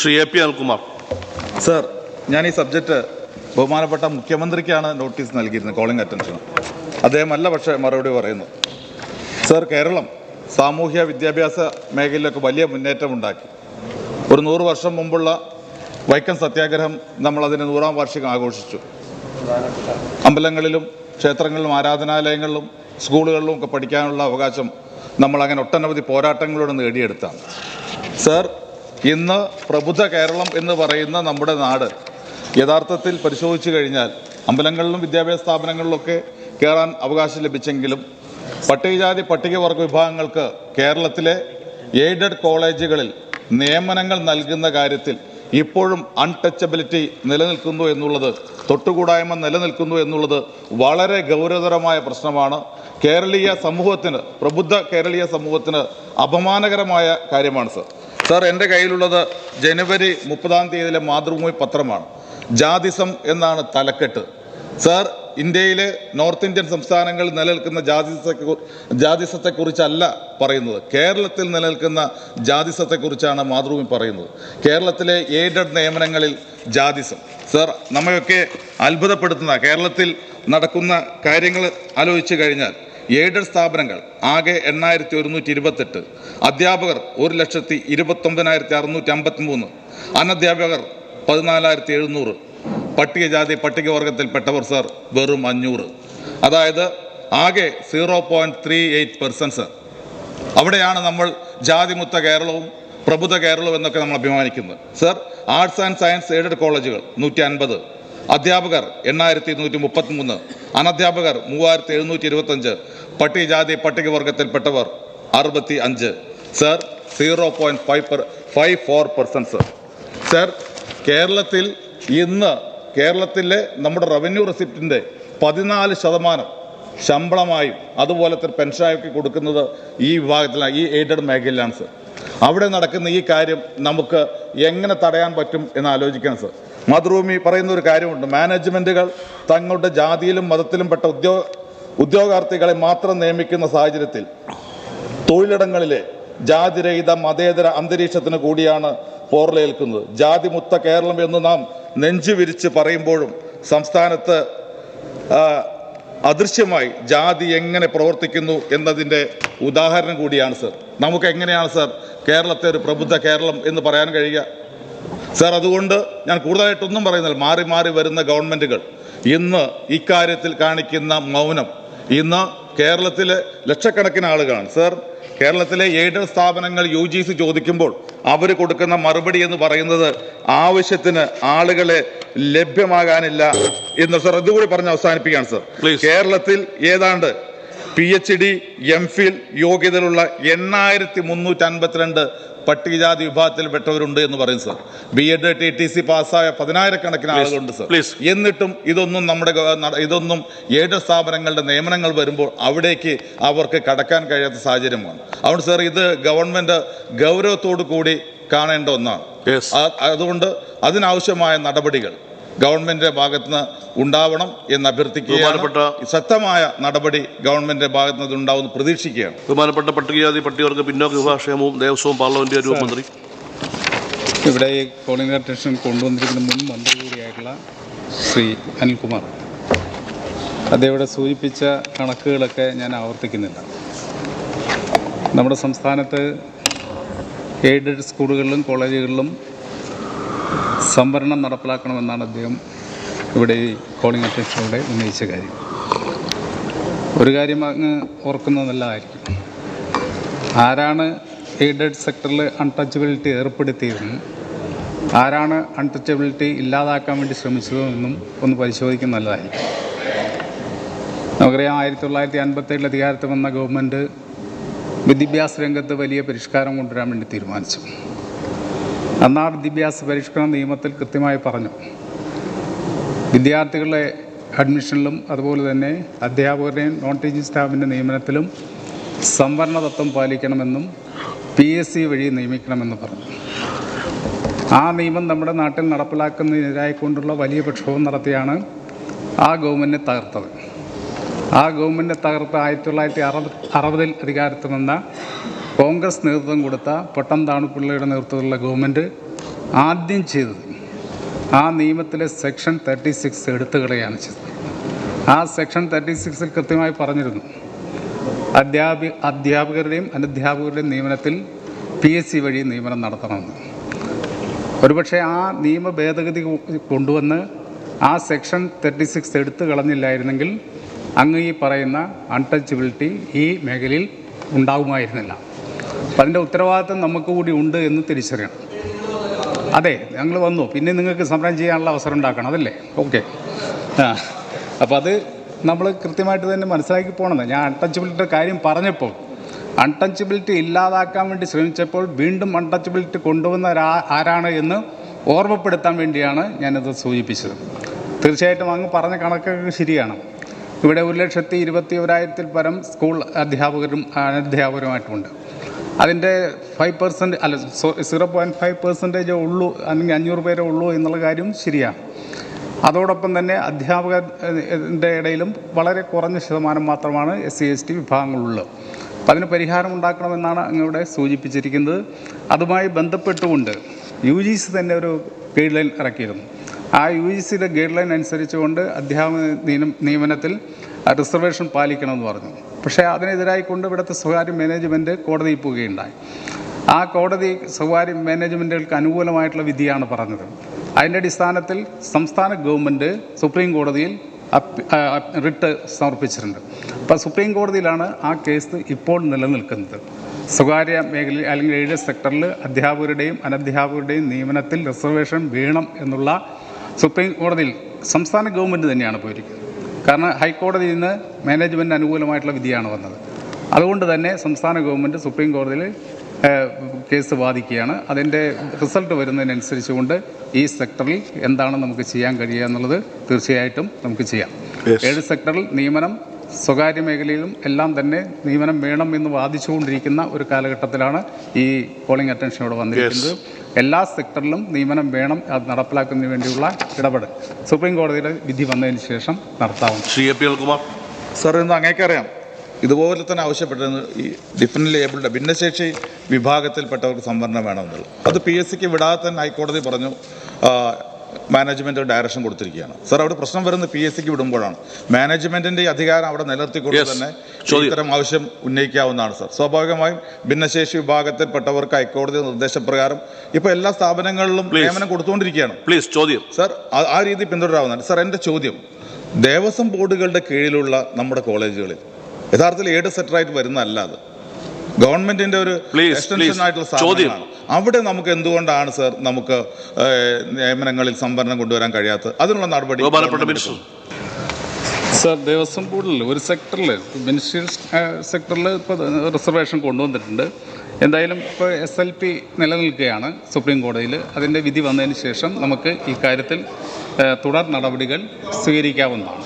Shri A P Anilkumar. Sir ഞാൻ ഈ subject ബഹുമാനപ്പെട്ട മുഖ്യമന്ത്രിക്കാണ് നോട്ടീസ് നൽകിയിരുന്നത് കോളിംഗ് അറ്റൻഷൻ അദ്ദേഹം അല്ല പക്ഷേ മറുപടി പറയുന്നു. സർ കേരളം സാമൂഹ്യ വിദ്യാഭ്യാസ മേഖലയിലൊക്കെ വലിയ മുന്നേറ്റം ഉണ്ടാക്കി. ഒരു നൂറ് വർഷം മുമ്പുള്ള വൈക്കം സത്യാഗ്രഹം നമ്മൾ അതിന് നൂറാം വാർഷികം ആഘോഷിച്ചു. അമ്പലങ്ങളിലും ക്ഷേത്രങ്ങളിലും ആരാധനാലയങ്ങളിലും സ്കൂളുകളിലും ഒക്കെ പഠിക്കാനുള്ള അവകാശം നമ്മൾ അങ്ങനെ ഒട്ടനവധി പോരാട്ടങ്ങളോട് നേടിയെടുത്താണ്. സർ ഇന്ന് പ്രബുദ്ധ കേരളം എന്ന് പറയുന്ന നമ്മുടെ നാട് യഥാർത്ഥത്തിൽ പരിശോധിച്ചു കഴിഞ്ഞാൽ അമ്പലങ്ങളിലും വിദ്യാഭ്യാസ സ്ഥാപനങ്ങളിലൊക്കെ കയറാൻ അവകാശം ലഭിച്ചെങ്കിലും പട്ടികജാതി പട്ടികവർഗ വിഭാഗങ്ങൾക്ക് കേരളത്തിലെ എയ്ഡഡ് കോളേജുകളിൽ നിയമനങ്ങൾ നൽകുന്ന കാര്യത്തിൽ ഇപ്പോഴും അൺടച്ചബിലിറ്റി നിലനിൽക്കുന്നു എന്നുള്ളത് തൊട്ടുകൂടായ്മ നിലനിൽക്കുന്നു എന്നുള്ളത് വളരെ ഗൗരവതരമായ പ്രശ്നമാണ്. കേരളീയ സമൂഹത്തിന് പ്രബുദ്ധ കേരളീയ സമൂഹത്തിന് അപമാനകരമായ കാര്യമാണ് സർ. സാർ എന്റെ കയ്യിലുള്ളത് ജനുവരി മുപ്പതാം തീയതിയിലെ മാതൃഭൂമി പത്രമാണ്. ജാതിസം എന്നാണ് തലക്കെട്ട്. സാർ ഇന്ത്യയിലെ നോർത്ത് ഇന്ത്യൻ സംസ്ഥാനങ്ങളിൽ നിലനിൽക്കുന്ന ജാതിസത്തെ ജാതിസത്തെക്കുറിച്ചല്ല പറയുന്നത്. കേരളത്തിൽ നിലനിൽക്കുന്ന ജാതിസത്തെക്കുറിച്ചാണ് മാതൃഭൂമി പറയുന്നത്. കേരളത്തിലെ എയ്ഡഡ് നിയമനങ്ങളിൽ ജാതിസം. സാർ നമ്മയൊക്കെ അത്ഭുതപ്പെടുത്തുന്ന കേരളത്തിൽ നടക്കുന്ന കാര്യങ്ങൾ ആലോചിച്ച് കഴിഞ്ഞാൽ എയ്ഡഡ് സ്ഥാപനങ്ങൾ ആകെ എണ്ണായിരത്തി ഒരുന്നൂറ്റി ഇരുപത്തെട്ട് അധ്യാപകർ ഒരു ലക്ഷത്തി ഇരുപത്തൊമ്പതിനായിരത്തി അറുന്നൂറ്റി അമ്പത്തി മൂന്ന് അനധ്യാപകർ പതിനാലായിരത്തി എഴുന്നൂറ് പട്ടികജാതി പട്ടികവർഗത്തിൽപ്പെട്ടവർ സർ വെറും അഞ്ഞൂറ്. അതായത് ആകെ zero point three eight percent sir. അവിടെയാണ് നമ്മൾ ജാതിമുത്ത കേരളവും പ്രബുദ്ധ കേരളവും എന്നൊക്കെ നമ്മൾ അഭിമാനിക്കുന്നത്. Sir arts and science aided കോളേജുകൾ നൂറ്റി അൻപത് അധ്യാപകർ എണ്ണായിരത്തി നൂറ്റി മുപ്പത്തി മൂന്ന് അനധ്യാപകർ മൂവായിരത്തി എഴുന്നൂറ്റി ഇരുപത്തഞ്ച് പട്ടികജാതി പട്ടികവർഗത്തിൽപ്പെട്ടവർ അറുപത്തി അഞ്ച് sir zero point five per five four percent sir sir കേരളത്തിൽ ഇന്ന് കേരളത്തിലെ നമ്മുടെ റവന്യൂ റെസിപ്റ്റിന്റെ പതിനാല് ശതമാനം ശമ്പളമായും അതുപോലെ തന്നെ പെൻഷനായൊക്കെ കൊടുക്കുന്നത് ഈ വിഭാഗത്തിലാണ് ഈ എയ്ഡഡ് മേഖലയിലാണ് സർ അവിടെ നടക്കുന്ന ഈ കാര്യം നമുക്ക് എങ്ങനെ തടയാൻ പറ്റും എന്ന് ആലോചിക്കണം സർ മാതൃഭൂമി പറയുന്ന ഒരു കാര്യമുണ്ട് മാനേജ്മെന്റുകൾ തങ്ങളുടെ ജാതിയിലും മതത്തിലും പെട്ട ഉദ്യോഗ ഉദ്യോഗാർത്ഥികളെ മാത്രം നിയമിക്കുന്ന സാഹചര്യത്തിൽ തൊഴിലിടങ്ങളിലെ ജാതിരഹിത മതേതര അന്തരീക്ഷത്തിന് കൂടിയാണ് പോർലേൽക്കുന്നത്. ജാതിമുക്ത കേരളം എന്ന് നാം നെഞ്ചു വിരിച്ച് പറയുമ്പോഴും സംസ്ഥാനത്ത് അദൃശ്യമായി ജാതി എങ്ങനെ പ്രവർത്തിക്കുന്നു എന്നതിന്റെ ഉദാഹരണം കൂടിയാണ് സർ. നമുക്ക് എങ്ങനെയാണ് സർ കേരളത്തെ ഒരു പ്രബുദ്ധ കേരളം എന്ന് പറയാൻ കഴിയുക? സർ അതുകൊണ്ട് ഞാൻ കൂടുതലായിട്ടൊന്നും പറയുന്നില്ല. മാറി മാറി വരുന്ന ഗവൺമെന്റുകൾ ഇന്ന് ഇക്കാര്യത്തിൽ കാണിക്കുന്ന മൗനം ഇന്ന് കേരളത്തിലെ ലക്ഷക്കണക്കിന് ആളുകളാണ് സർ കേരളത്തിലെ എയ്ഡഡ് സ്ഥാപനങ്ങൾ യു ജി സി ചോദിക്കുമ്പോൾ അവർ കൊടുക്കുന്ന മറുപടി എന്ന് പറയുന്നത് ആവശ്യത്തിന് ആളുകളെ ലഭ്യമാകാനില്ല എന്ന് സർ ഇതുകൂടി പറഞ്ഞ് അവസാനിപ്പിക്കുകയാണ് സർ. കേരളത്തിൽ ഏതാണ്ട് P H D M Phil യോഗ്യതയിലുള്ള എണ്ണായിരത്തി മുന്നൂറ്റി അൻപത്തിരണ്ട് പട്ടികജാതി വിഭാഗത്തിൽപ്പെട്ടവരുണ്ട് എന്ന് പറയും sir B Ed T T C പാസ്സായ പതിനായിരക്കണക്കിന് ആളുകളുണ്ട് സർ. എന്നിട്ടും ഇതൊന്നും നമ്മുടെ ഇതൊന്നും ഏഴ് സ്ഥാപനങ്ങളുടെ നിയമനങ്ങൾ വരുമ്പോൾ അവിടേക്ക് അവർക്ക് കടക്കാൻ കഴിയാത്ത സാഹചര്യമാണ്. അതുകൊണ്ട് സർ ഇത് ഗവൺമെന്റ് ഗൗരവത്തോടു കൂടി കാണേണ്ട ഒന്നാണ്. അതുകൊണ്ട് അതിനാവശ്യമായ നടപടികൾ ഗവൺമെന്റിന്റെ ഭാഗത്തുനിന്ന് ഉണ്ടാവണം എന്ന് അഭ്യർത്ഥിക്കുകയാണ്. ശക്തമായ നടപടി ഗവൺമെന്റിന്റെ ഭാഗത്തുനിന്ന് നിന്ന് ഉണ്ടാവുമെന്ന് പ്രതീക്ഷിക്കുകയാണ്. ബഹുമാനപ്പെട്ട പട്ടികജാതി പട്ടികവർഗ പിന്നോക്ക വിഭാഗക്ഷേമവും ദേവസ്വവും പാർലമെന്റ് മന്ത്രി. ഇവിടെ ഈ കോളിംഗ് അറ്റൻഷൻ കൊണ്ടുവന്നിരിക്കുന്ന മുൻ മന്ത്രി കൂടിയായിട്ടുള്ള ശ്രീ അനിൽകുമാർ. അദ്ദേഹം സൂചിപ്പിച്ച കണക്കുകളൊക്കെ ഞാൻ ആവർത്തിക്കുന്നില്ല. നമ്മുടെ സംസ്ഥാനത്ത് എയ്ഡഡ് സ്കൂളുകളിലും കോളേജുകളിലും സംവരണം നടപ്പിലാക്കണമെന്നാണ് അദ്ദേഹം ഇവിടെ ഈ കോളിംഗ് അറ്റൻഷനിലൂടെ ഉന്നയിച്ച കാര്യം. ഒരു കാര്യം അങ്ങ് ഓർക്കുന്നത് നല്ലതായിരിക്കും ആരാണ് എയ്ഡഡ് സെക്ടറിൽ അൺടച്ചബിലിറ്റി ഏർപ്പെടുത്തിയതെന്നും ആരാണ് അൺടച്ചബിലിറ്റി ഇല്ലാതാക്കാൻ വേണ്ടി ശ്രമിച്ചതെന്നും ഒന്ന് പരിശോധിക്കുന്ന നല്ലതായിരിക്കും. നമുക്കറിയാം ആയിരത്തി തൊള്ളായിരത്തി അൻപത്തേഴിൽ അധികാരത്തിൽ വന്ന ഗവൺമെന്റ് വിദ്യാഭ്യാസ രംഗത്ത് വലിയ പരിഷ്കാരം കൊണ്ടുവരാൻ വേണ്ടി തീരുമാനിച്ചു. അന്ന് ആ വിദ്യാഭ്യാസ പരിഷ്കരണ നിയമത്തിൽ കൃത്യമായി പറഞ്ഞു. വിദ്യാർത്ഥികളുടെ അഡ്മിഷനിലും അതുപോലെ തന്നെ അധ്യാപകരുടെയും നോൺ ടീച്ചിങ് സ്റ്റാഫിന്റെ നിയമനത്തിലും സംവരണ തത്വം പാലിക്കണമെന്നും പി എസ് സി വഴി നിയമിക്കണമെന്ന് പറഞ്ഞു. ആ നിയമം നമ്മുടെ നാട്ടിൽ നടപ്പിലാക്കുന്നതിനെതിരായിക്കൊണ്ടുള്ള വലിയ പ്രക്ഷോഭം നടത്തിയാണ് ആ ഗവൺമെന്റിനെ തകർത്തത്. ആ ഗവൺമെന്റിനെ തകർത്ത് ആയിരത്തി തൊള്ളായിരത്തി അറുപത് അറുപതിൽ അധികാരത്തിൽ വന്ന കോൺഗ്രസ് നേതൃത്വം കൊടുത്ത പൊട്ടം താണുപിള്ളയുടെ നേതൃത്വത്തിലുള്ള ഗവൺമെന്റ് ആദ്യം ചെയ്തത് ആ നിയമത്തിലെ സെക്ഷൻ തേർട്ടി സിക്സ് എടുത്തു കളയാണ് ചെയ്തത്. ആ സെക്ഷൻ തേർട്ടി സിക്സിൽ കൃത്യമായി പറഞ്ഞിരുന്നു. അധ്യാപി അധ്യാപകരുടെയും അനധ്യാപകരുടെയും നിയമനത്തിൽ പി എസ് സി വഴി നിയമനം നടത്തണമെന്ന്. ഒരുപക്ഷെ ആ നിയമ ഭേദഗതി കൊണ്ടുവന്ന് ആ സെക്ഷൻ തേർട്ടി സിക്സ് എടുത്തു കളഞ്ഞില്ലായിരുന്നെങ്കിൽ അങ്ങ് ഈ പറയുന്ന അൺടച്ചബിലിറ്റി ഈ മേഖലയിൽ ഉണ്ടാകുമായിരുന്നില്ല അതിന്റെ ഉത്തരവാദിത്തം നമുക്ക് കൂടി ഉണ്ട് എന്ന് തിരിച്ചറിയണം. അതെ ഞങ്ങൾ വന്നു. പിന്നെ നിങ്ങൾക്ക് സമരം ചെയ്യാനുള്ള അവസരം ഉണ്ടാക്കണം അതല്ലേ? ഓക്കെ. ആ അപ്പോൾ അത് നമ്മൾ കൃത്യമായിട്ട് തന്നെ മനസ്സിലാക്കി പോകണം. ഞാൻ അൺടച്ചബിലിറ്റിയുടെ കാര്യം പറഞ്ഞപ്പോൾ അൺടച്ചബിലിറ്റി ഇല്ലാതാക്കാൻ വേണ്ടി ശ്രമിച്ചപ്പോൾ വീണ്ടും അൺടച്ചബിലിറ്റി കൊണ്ടുവന്ന ആരാ- ആരാണ് എന്ന് ഓർമ്മപ്പെടുത്താൻ വേണ്ടിയാണ് ഞാനത് സൂചിപ്പിച്ചത്. തീർച്ചയായിട്ടും അങ്ങ് പറഞ്ഞ കണക്കൊക്കെ ശരിയാണ്. ഇവിടെ ഒരു ലക്ഷത്തി ഇരുപത്തി ഒരായിരത്തിൽ പരം സ്കൂൾ അധ്യാപകരും അനധ്യാപകരുമായിട്ടുമുണ്ട് അതിന്റെ ഫൈവ് പെർസെന്റ് അല്ല സീറോ പോയിന്റ് ഫൈവ് പെർസെന്റേജേ ഉള്ളൂ അല്ലെങ്കിൽ അഞ്ഞൂറ് പേരെ ഉള്ളൂ എന്നുള്ള കാര്യം ശരിയാണ്. അതോടൊപ്പം തന്നെ അധ്യാപകന്റെ ഇടയിലും വളരെ കുറഞ്ഞ ശതമാനം മാത്രമാണ് എസ് സി എസ് ടി വിഭാഗങ്ങളുള്ളത്. അപ്പം അതിന് പരിഹാരം ഉണ്ടാക്കണമെന്നാണ് അങ്ങവിടെ സൂചിപ്പിച്ചിരിക്കുന്നത്. അതുമായി ബന്ധപ്പെട്ടുകൊണ്ട് യു ജി സി തന്നെ ഒരു ഗൈഡ് ലൈൻ ഇറക്കിയിരുന്നു. ആ യു ജി സിയുടെ ഗൈഡ് ലൈൻ അനുസരിച്ചുകൊണ്ട് അധ്യാപന നിയമനത്തിൽ റിസർവേഷൻ പാലിക്കണമെന്ന് പറഞ്ഞു. പക്ഷേ അതിനെതിരായി കൊണ്ട് ഇവിടുത്തെ സ്വകാര്യ മാനേജ്മെന്റ് കോടതിയിൽ പോവുകയുണ്ടായി. ആ കോടതി സ്വകാര്യ മാനേജ്മെന്റുകൾക്ക് അനുകൂലമായിട്ടുള്ള വിധിയാണ് പറഞ്ഞത്. അതിന്റെ അടിസ്ഥാനത്തിൽ സംസ്ഥാന ഗവൺമെന്റ് സുപ്രീം കോടതിയിൽ റിട്ട് സമർപ്പിച്ചിട്ടുണ്ട്. അപ്പോൾ സുപ്രീം കോടതിയിലാണ് ആ കേസ് ഇപ്പോൾ നിലനിൽക്കുന്നത്. സ്വകാര്യ മേഖലയിൽ അല്ലെങ്കിൽ എയ്ഡഡ് സെക്ടറിൽ അധ്യാപകരുടെയും അനധ്യാപകരുടെയും നിയമനത്തിൽ റിസർവേഷൻ വേണം എന്നുള്ള സുപ്രീം കോടതിയിൽ സംസ്ഥാന ഗവൺമെന്റ് തന്നെയാണ് പോയിരിക്കുന്നത്. കാരണം ഹൈക്കോടതിയിൽ നിന്ന് മാനേജ്മെന്റിന് അനുകൂലമായിട്ടുള്ള വിധിയാണ് വന്നത്. അതുകൊണ്ട് തന്നെ സംസ്ഥാന ഗവൺമെന്റ് സുപ്രീം കോടതിയിൽ കേസ് വാദിക്കുകയാണ്. അതിന്റെ റിസൾട്ട് വരുന്നതിനനുസരിച്ചുകൊണ്ട് ഈ സെക്ടറിൽ എന്താണ് നമുക്ക് ചെയ്യാൻ കഴിയുക എന്നുള്ളത് തീർച്ചയായിട്ടും നമുക്ക് ചെയ്യാം. ഏഴ് സെക്ടറിൽ നിയമനം സ്വകാര്യ മേഖലയിലും എല്ലാം തന്നെ നിയമനം വേണം എന്ന് വാദിച്ചുകൊണ്ടിരിക്കുന്ന ഒരു കാലഘട്ടത്തിലാണ് ഈ പോളിംഗ് അറ്റൻഷൻ ഇവിടെ വന്നിരിക്കുന്നത് എല്ലാ സെക്ടറിലും നിയമനം വേണം അത് നടപ്പിലാക്കുന്നതിന് വേണ്ടിയുള്ള ഇടപെടൽ. സുപ്രീം കോടതിയുടെ വിധി വന്നതിന് ശേഷം നടത്താവും Shri A P Anilkumar. Sir ഇന്ന് അങ്ങേക്കറിയാം. ഇതുപോലെ തന്നെ ആവശ്യപ്പെട്ടിരുന്നു ഈ ഡിഫറന്റ് ലേബിളുടെ ഭിന്നശേഷി വിഭാഗത്തിൽപ്പെട്ടവർക്ക് സംവരണം വേണമെന്നുള്ളത് അത് പി എസ് സിക്ക് വിടാതെ തന്നെ ഹൈക്കോടതി പറഞ്ഞു മാനേജ്മെന്റ് ഡയറക്ഷൻ കൊടുത്തിരിക്കുകയാണ്. സർ അവിടെ പ്രശ്നം വരുന്നത് പി എസ് സിക്ക് വിടുമ്പോഴാണ്. മാനേജ്മെന്റിന്റെ അധികാരം അവിടെ നിലനിർത്തിക്കൊണ്ട്. തന്നെ ഇത്തരം ആവശ്യം ഉന്നയിക്കാവുന്നതാണ് സർ സ്വാഭാവികമായും ഭിന്നശേഷി വിഭാഗത്തിൽപ്പെട്ടവർക്ക് ഹൈക്കോടതി നിർദ്ദേശപ്രകാരം ഇപ്പോൾ എല്ലാ സ്ഥാപനങ്ങളിലും നിയമനം കൊടുത്തുകൊണ്ടിരിക്കുകയാണ്. പ്ലീസ് ചോദ്യം. സർ ആ- ആ രീതി പിന്തുടരാവുന്നതാണ്. സർ എന്റെ ചോദ്യം. ദേവസ്വം ബോർഡുകളുടെ കീഴിലുള്ള നമ്മുടെ കോളേജുകളിൽ യഥാർത്ഥത്തിൽ ഏഡ് സെറ്ററായിട്ട് വരുന്നതല്ല അത്. ഗവൺമെന്റിന്റെ ഒരു എക്സ്റ്റൻഷൻ ആയിട്ടുള്ള ചോദ്യം. അവിടെ നമുക്ക് എന്തുകൊണ്ടാണ് സർ നമുക്ക് നിയമനങ്ങളിൽ സംവരണം കൊണ്ടുവരാൻ കഴിയാത്തത്? അതിനുള്ള നടപടി സർ ദേവസ്വം ബോർഡിൽ ഒരു സെക്ടറിൽ മിനിസ്ട്രിയൽ സെക്ടറിൽ ഇപ്പോൾ റിസർവേഷൻ കൊണ്ടുവന്നിട്ടുണ്ട്. എന്തായാലും ഇപ്പോൾ എസ് എൽ പി നിലനിൽക്കുകയാണ് സുപ്രീം കോടതിയിൽ അതിന്റെ വിധി വന്നതിന് ശേഷം നമുക്ക് ഈ കാര്യത്തിൽ തുടർ നടപടികൾ സ്വീകരിക്കാവുന്നതാണ്.